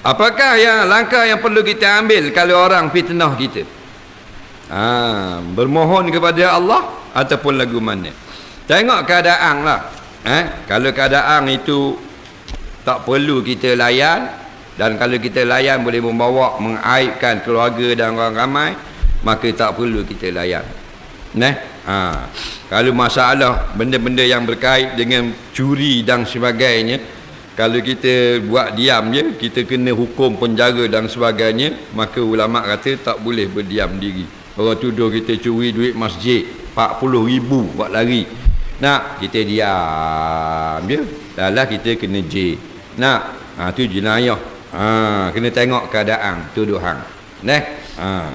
Apakah yang langkah yang perlu kita ambil kalau orang fitnah kita? Ha, bermohon kepada Allah ataupun lagu mana? Tengok keadaan lah. Eh, kalau keadaan itu tak perlu kita layan dan kalau kita layan boleh membawa mengaibkan keluarga dan orang ramai, maka tak perlu kita layan. Nah, ha. kalau masalah benda-benda yang berkait dengan curi dan sebagainya, kalau kita buat diam je kita kena hukum penjara dan sebagainya maka ulama kata tak boleh berdiam diri. Orang tuduh kita curi duit masjid 40 ribu buat lari. Nak kita diam je. Dalah kita kena J nak ha, tu jenayah. Ha, kena tengok keadaan tuduhan. Neh, ha.